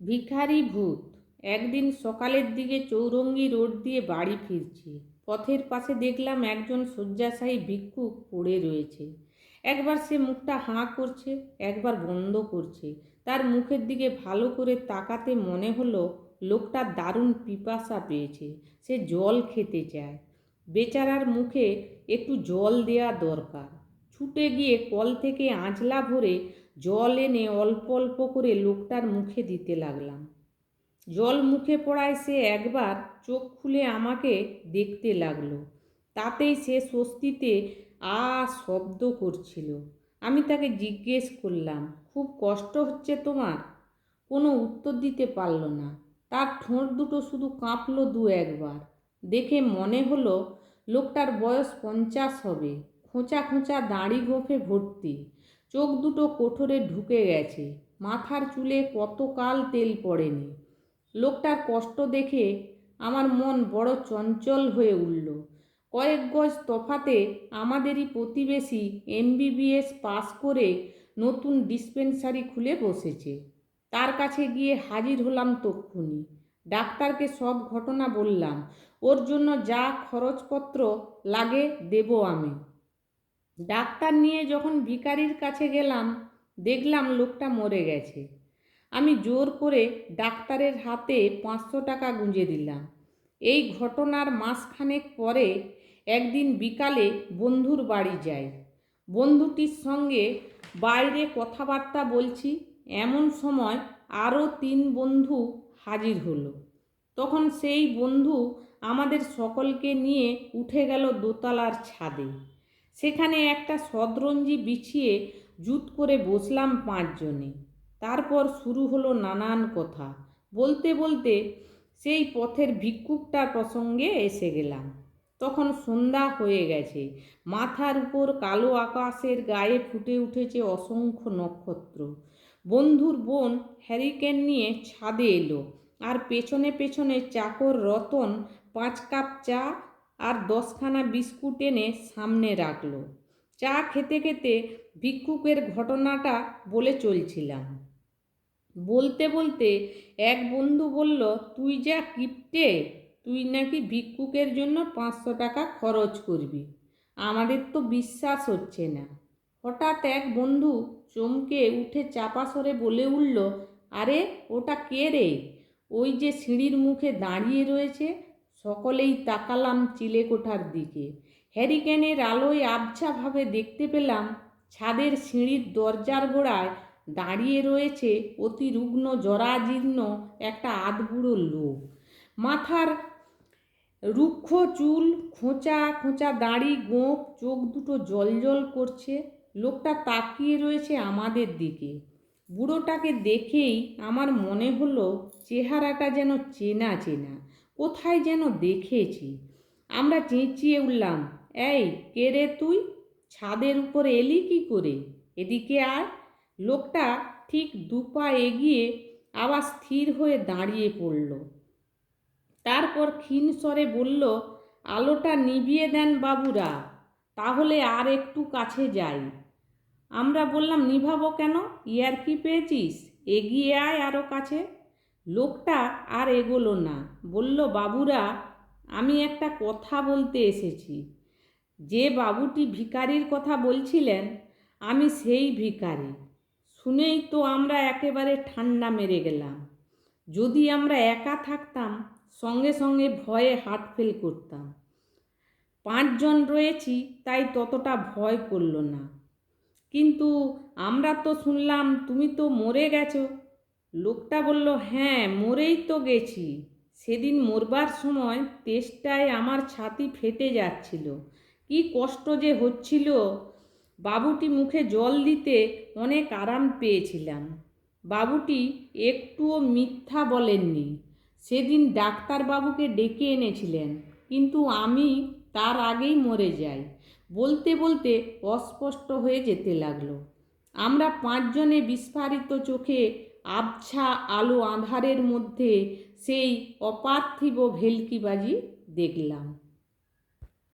ভিখারি ভূত, একদিন সকালের দিকে চৌরঙ্গি রোড দিয়ে বাড়ি ফিরছি। পথের পাশে দেখলাম একজন শয্যাশায়ী ভিক্ষুক পড়ে রয়েছে। একবার সে মুখটা হাঁ করছে, একবার বন্ধ করছে। তার মুখের দিকে ভালো করে তাকাতে মনে হলো লোকটা দারুণ পিপাসা পেয়েছে, সে জল খেতে চায়। বেচারার মুখে একটু জল দেয়া দরকার। ছুটে গিয়ে কল থেকে আঁচলা ভরে জল এনে অল্প অল্প করে লোকটার মুখে দিতে লাগলাম। জল মুখে পড়ায় সে একবার চোখ খুলে আমাকে দেখতে লাগল। তাতেই সে স্বস্তিতে আ শব্দ করছিল। আমি তাকে জিজ্ঞেস করলাম, খুব কষ্ট হচ্ছে তোমার? কোনো উত্তর দিতে পারল না। তার ঠোঁট দুটো শুধু কাঁপলো দু একবার। দেখে মনে হলো লোকটার বয়স পঞ্চাশ হবে। খোঁচা খোঁচা দাড়ি গোফে ভর্তি। চোখ দুটো কোঠরে ঢুকে গেছে। মাথার চুলে কতকাল তেল পড়েনি। লোকটার কষ্ট দেখে আমার মন বড় চঞ্চল হয়ে উঠল। কয়েক গজ তফাতে আমাদেরই প্রতিবেশী এমবিবিএস পাস করে নতুন ডিসপেন্সারি খুলে বসেছে। তার কাছে গিয়ে হাজির হলাম তক্ষুনি। ডাক্তারকে সব ঘটনা বললাম। ওর জন্য যা খরচপত্র লাগে দেব আমি। ডাক্তার নিয়ে যখন ভিকারির কাছে গেলাম, দেখলাম লোকটা মরে গেছে। আমি জোর করে ডাক্তারের হাতে পাঁচশো টাকা গুঁজে দিলাম। এই ঘটনার মাসখানেক পরে একদিন বিকালে বন্ধুর বাড়ি যাই। বন্ধুটির সঙ্গে বাইরে কথাবার্তা বলছি। এমন সময় আরও তিন বন্ধু হাজির হলো। তখন সেই বন্ধু আমাদের সকলকে নিয়ে উঠে গেল দোতলার ছাদে। সেখানে একটা সদরঞ্জি বিছিয়ে জুত করে বসলাম পাঁচজনে। তারপর শুরু হলো নানান কথা। বলতে বলতে সেই পথের ভিক্ষুকটার প্রসঙ্গে এসে গেলাম। তখন সন্ধ্যা হয়ে গেছে। মাথার উপর কালো আকাশের গায়ে ফুটে উঠেছে অসংখ্য নক্ষত্র। বন্ধুর বোন হ্যারিকেন নিয়ে ছাদে এলো। আর পেছনে পেছনে চাকর রতন পাঁচ কাপ চা আর দশখানা বিস্কুট এনে সামনে রাখল। চা খেতে খেতে ভিক্ষুকের ঘটনাটা বলে চলছিলাম। বলতে বলতে এক বন্ধু বলল, তুই যা কিপটে, তুই নাকি ভিক্ষুকের জন্য পাঁচশো টাকা খরচ করবি। আমাদের তো বিশ্বাস হচ্ছে না। হঠাৎ এক বন্ধু চমকে উঠে চাপা সরে বলে উঠল, আরে, ওটা কে রে? ওই যে সিঁড়ির মুখে দাঁড়িয়ে রয়েছে সকলেই তাকালাম চিলেকোঠার দিকে। হ্যারিকেনের আলোয় আবছাভাবে দেখতে পেলাম ছাদের সিঁড়ির দরজার গোড়ায় দাঁড়িয়ে রয়েছে অতি রুগ্ন জরাজীর্ণ একটা আধবুড়ো লোক। মাথার রুক্ষ চুল, খোঁচা খোঁচা দাড়ি গোঁপ চোখ দুটো জলজল করছে। লোকটা তাকিয়ে রয়েছে আমাদের দিকে। বুড়োটাকে দেখেই আমার মনে হলো, চেহারাটা যেন চেনা চেনা। কোথায় যেন দেখেছি। আমরা চেঁচিয়ে উঠলাম, এই, কে রে তুই? ছাদের উপর এলি কি করে? এদিকে আর লোকটা ঠিক দুপা এগিয়ে আবার স্থির হয়ে দাঁড়িয়ে পড়ল। তারপর ক্ষীণ স্বরে বলল, আলোটা নিভিয়ে দেন বাবুরা, তাহলে আর একটু কাছে যাই। আমরা বললাম, নিভাবো কেন? ইয়ার কি পেয়েছিস? এগিয়ে আয় আরও কাছে। লোকটা আর এগোলো না। বলল, বাবুরা, আমি একটা কথা বলতে এসেছি। যে বাবুটি ভিকারির কথা বলছিলেন, আমি সেই ভিকারি শুনেই তো আমরা একেবারে ঠান্ডা মেরে গেলাম। যদি আমরা একা থাকতাম, সঙ্গে সঙ্গে ভয়ে হার্ট ফেল করতাম। পাঁচজন রয়েছি, তাই ততটা ভয় করল না। কিন্তু আমরা তো শুনলাম, তুমি তো মরে গেছো। লোকটা বলল হ্যাঁ মরেই তো গেছি। সেদিন মরবার সময় তেষ্টায় আমার ছাতি ফেটে যাচ্ছিল। কি কষ্ট যে হচ্ছিল। বাবুটি মুখে জল দিতে অনেক আরাম পেয়েছিলাম। বাবুটি একটুও মিথ্যা বলেননি। সেদিন ডাক্তারবাবুকে ডেকে এনেছিলেন, কিন্তু আমি তার আগেই মরে যাই। বলতে বলতে অস্পষ্ট হয়ে যেতে লাগল। আমরা পাঁচজনে বিস্ফারিত চোখে আবছা আলো আঁধারের মধ্যে সেই অপার্থিব ভেলকিবাজি দেখলাম।